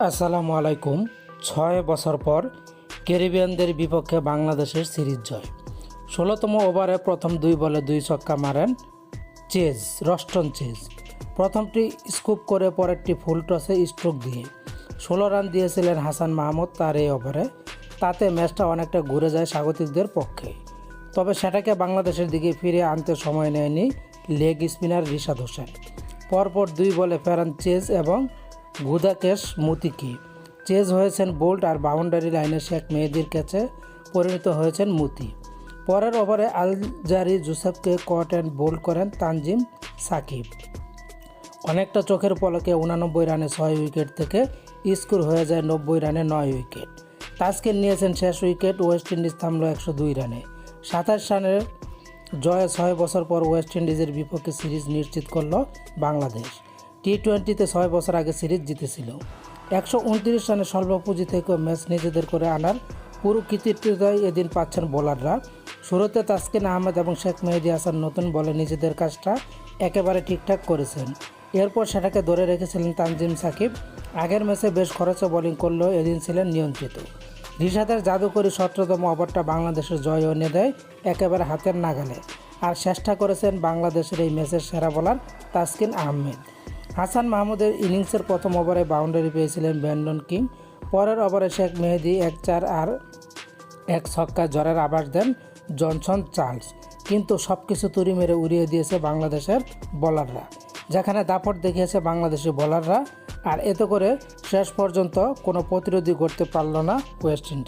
আসসালামু আলাইকুম। ছয় বছর পর ক্যারিবিয়ানদের বিপক্ষে বাংলাদেশের সিরিজ জয়। ষোলোতম ওভারে প্রথম দুই বলে দুই ছক্কা মারেন চেজ, রস্টন চেজ। প্রথমটি স্কুপ করে পরেরটি ফুল টসে স্ট্রোক দিয়ে। ষোলো রান দিয়েছিলেন হাসান মাহমুদ তার এই ওভারে। তাতে ম্যাচটা অনেকটা ঘুরে যায় স্বাগতিকদের পক্ষে। তবে সেটাকে বাংলাদেশের দিকে ফিরে আনতে সময় নেয়নি লেগ স্পিনার রিশাদ হোসেন। পরপর দুই বলে ফেরান চেজ এবং গুদাকেশ মুতিকি। চেজ হয়েছেন বোল্ট আর বাউন্ডারি লাইনে শেখ মেহেদির কাছে পরিণত হয়েছেন মুতি। পরের ওভারে আলজারি জুসেফকে কট অ্যান্ড বোল্ড করেন তানজিম সাকিব। অনেকটা চোখের পলকে উনানব্বই রানে ছয় উইকেট থেকে স্কোর হয়ে যায় নব্বই রানে নয় উইকেট। তাস্কিন নিয়েছেন শেষ উইকেট, ওয়েস্ট ইন্ডিজ থামল একশো দুই রানে। সাতাশ রানের জয়ে ছয় বছর পর ওয়েস্ট ইন্ডিজের বিপক্ষে সিরিজ নিশ্চিত করল বাংলাদেশ। টি টোয়েন্টিতে ছয় বছর আগে সিরিজ জিতেছিল। একশো উনত্রিশ রানে স্বল্প পুঁজি থেকেও ম্যাচ নিজেদের করে আনার পুরো কৃতিত্বটাই এদিন পাচ্ছেন বোলাররা। শুরুতে তাসকিন আহমেদ এবং শেখ মেহেদি হাসান নতুন বলে নিজেদের কাজটা একেবারে ঠিকঠাক করেছেন। এরপর সেটাকে ধরে রেখেছিলেন তানজিম সাকিব। আগের ম্যাচে বেশ খরচে বোলিং করলেও এদিন ছিলেন নিয়ন্ত্রিত। রিশাদের জাদুকরী সতেরোতম ওভারটা বাংলাদেশের জয় এনে দেয় একেবারে হাতের নাগালে। আর চেষ্টা করেছেন বাংলাদেশের এই ম্যাচের সেরা বোলার তাসকিন আহমেদ। হাসান মাহমুদের ইনিংসের প্রথম ওভারে বাউন্ডারি পেয়েছিলেন ব্যান্ডন কিং। পরের ওভারে শেখ মেহেদি এক চার আর এক ছক্কা জ্বরের আভাস দেন জনসন চার্লস। কিন্তু সব কিছু তুড়ি মেরে উড়িয়ে দিয়েছে বাংলাদেশের বোলাররা, যেখানে দাপট দেখিয়েছে বাংলাদেশি বোলাররা। আর এতে করে শেষ পর্যন্ত কোনো প্রতিরোধী করতে পারল না ওয়েস্ট ইন্ডিজ।